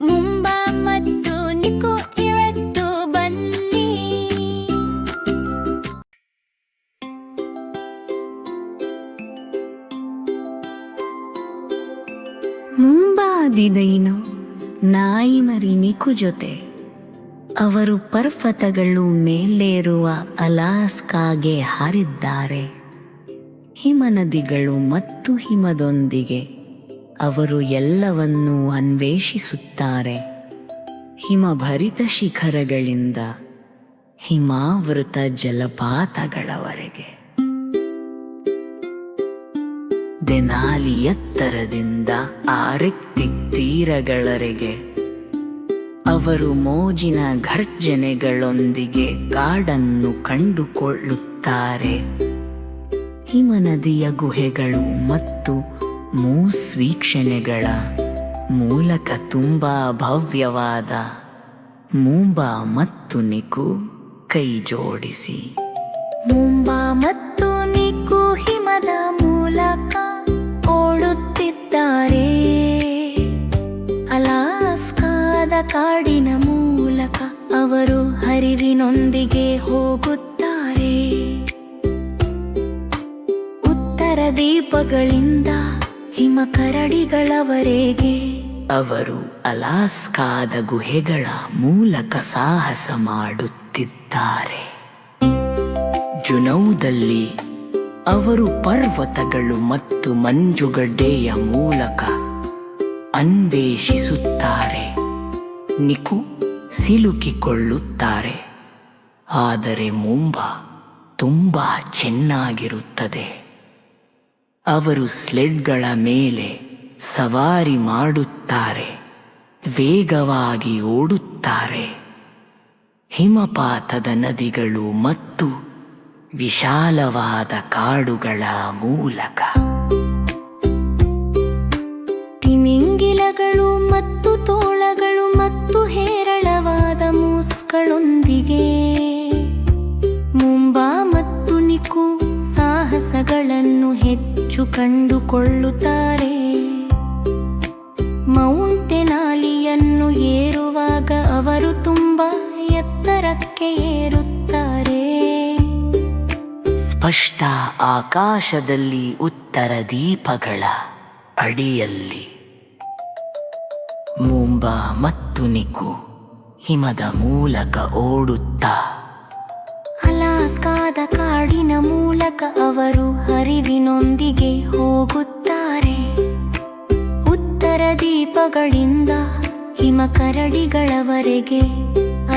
ಮುಂಬಾ ಮತ್ತು ಮುಂಬಾದಿದೈನು ನಾಯಿ ಮರಿ ನಿಕು ಜೊತೆ. ಅವರು ಪರ್ವತಗಳು ಮೇಲೇರುವ ಅಲಾಸ್ಕಾಗೆ ಹಾರಿದ್ದಾರೆ. ಹಿಮನದಿಗಳು ಮತ್ತು ಹಿಮದೊಂದಿಗೆ. ಅವರು ಎಲ್ಲವನ್ನೂ ಅನ್ವೇಷಿಸುತ್ತಾರೆ. ಹಿಮಭರಿತ ಶಿಖರಗಳಿಂದ ಹಿಮಾವೃತ ಜಲಪಾತಗಳವರೆಗೆ. ದೆನಾಲಿ ಎತ್ತರದಿಂದ ತೀರಗಳರೆಗೆ. ಅವರು ಮೋಜಿನ ಘರ್ಜನೆಗಳೊಂದಿಗೆ ಕಾಡನ್ನು ಕಂಡುಕೊಳ್ಳುತ್ತಾರೆ. ಹಿಮನದಿಯ ಗುಹೆಗಳು ಮತ್ತು ಮೂಸ್ ವೀಕ್ಷಣೆಗಳ ಮೂಲಕ ತುಂಬ ಭವ್ಯವಾದ ಮುಂಬಾ ಮತ್ತು ನಿಕು ಕೈ ಜೋಡಿಸಿ. ಮುಂಬಾ ಮತ್ತು ನಿಕು ಹಿಮದ ಮೂಲಕ ಓಡುತ್ತಿದ್ದಾರೆ. ಅಲಾಸ್ಕಾದ ಕಾಡಿನ ಮೂಲಕ ಅವರು ಹರಿವಿನೊಂದಿಗೆ ಹೋಗುತ್ತಾರೆ. ಉತ್ತರ ದೀಪಗಳಿಂದ ಹಿಮಕರಡಿಗಳವರೆಗೆ ಅವರು ಅಲಾಸ್ಕಾದ ಗುಹೆಗಳ ಮೂಲಕ ಸಾಹಸ ಮಾಡುತ್ತಿದ್ದಾರೆ. ಜುನೌದಲ್ಲಿ ಅವರು ಪರ್ವತಗಳು ಮತ್ತು ಮಂಜುಗಡ್ಡೆಯ ಮೂಲಕ ಅನ್ವೇಷಿಸುತ್ತಾರೆ. ನಿಕು ಸಿಲುಕಿಕೊಳ್ಳುತ್ತಾರೆ. ಆದರೆ ಮುಂಬ ತುಂಬಾ ಚೆನ್ನಾಗಿರುತ್ತದೆ. ಅವರು ಸ್ಲೆಡ್ಗಳ ಮೇಲೆ ಸವಾರಿ ಮಾಡುತ್ತಾರೆ, ವೇಗವಾಗಿ ಓಡುತ್ತಾರೆ. ಹಿಮಪಾತದ ನದಿಗಳು ಮತ್ತು ವಿಶಾಲವಾದ ಕಾಡುಗಳ ಮೂಲಕ. ತಿಮಿಂಗಿಲಗಳು ಮತ್ತು ತೋಳಗಳು ಮತ್ತು ಹೇರಳವಾದ ಮೂಸ್ಗಳೊಂದಿಗೆ. ಮುಂಬಾ ಮತ್ತು ನಿಕು ಸಾಹಸಗಳನ್ನು ಹೆಚ್ಚು ಕಂಡುಕೊಳ್ಳುತ್ತಾರೆ. ಮೌಂಟೆನಾಲಿಯನ್ನು ಏರುವಾಗ ಅವರು ತುಂಬ ಎತ್ತರಕ್ಕೆ ಏರುತ್ತಾರೆ. ಸ್ಪಷ್ಟ ಆಕಾಶದಲ್ಲಿ ಉತ್ತರ ದೀಪಗಳ ಅಡಿಯಲ್ಲಿ. ಮುಂಬಾ ಮತ್ತು ನಿಕು ಹಿಮದ ಮೂಲಕ ಓಡುತ್ತಾ. ಅಲಾಸ್ಕಾದ ಕಾಡಿನ ಮೂಲಕ ಅವರು ಹರಿವಿನೊಂದಿಗೆ ಹೋಗುತ್ತಾರೆ. ಉತ್ತರ ದೀಪಗಳಿಂದ ಹಿಮಕರಡಿಗಳವರೆಗೆ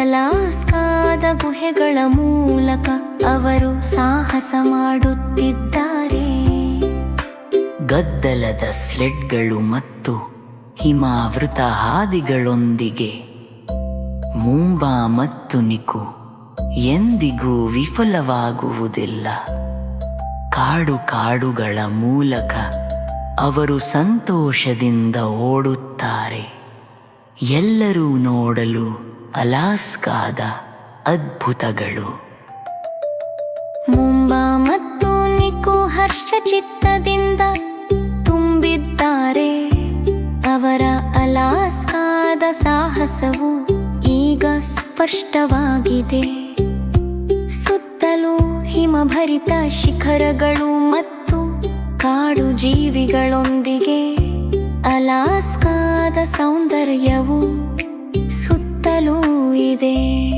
ಅಲಾಸ್ಕಾದ ಗುಹೆಗಳ ಮೂಲಕ ಅವರು ಸಾಹಸ ಮಾಡುತ್ತಿದ್ದಾರೆ. ಗದ್ದಲದ ಸ್ಲೆಡ್ಗಳು ಮತ್ತು ಹಿಮಾವೃತ ಹಾದಿಗಳೊಂದಿಗೆ, ಮುಂಬಾ ಮತ್ತು ನಿಕು ಎಂದಿಗೂ ವಿಫಲವಾಗುವುದಿಲ್ಲ. ಕಾಡು ಕಾಡುಗಳ ಮೂಲಕ ಅವರು ಸಂತೋಷದಿಂದ ಓಡುತ್ತಾರೆ. ಎಲ್ಲರೂ ನೋಡಲು ಅಲಾಸ್ಕಾದ ಅದ್ಭುತಗಳು. ಮುಂಬಾ ಮತ್ತು ನಿಕು ಹರ್ಷ ಚಿತ್ತದಿಂದ ತುಂಬಿದ್ದಾರೆ. ಅವರ ಅಲಾಸ್ಕಾದ ಸಾಹಸವು ಈಗ ಸ್ಪಷ್ಟವಾಗಿದೆ. ಹಿಮಭರಿತ ಶಿಖರಗಳು ಮತ್ತು ಕಾಡು ಜೀವಿಗಳೊಂದಿಗೆ ಅಲಾಸ್ಕಾದ ಸೌಂದರ್ಯವು ಸುತ್ತಲೂ ಇದೆ.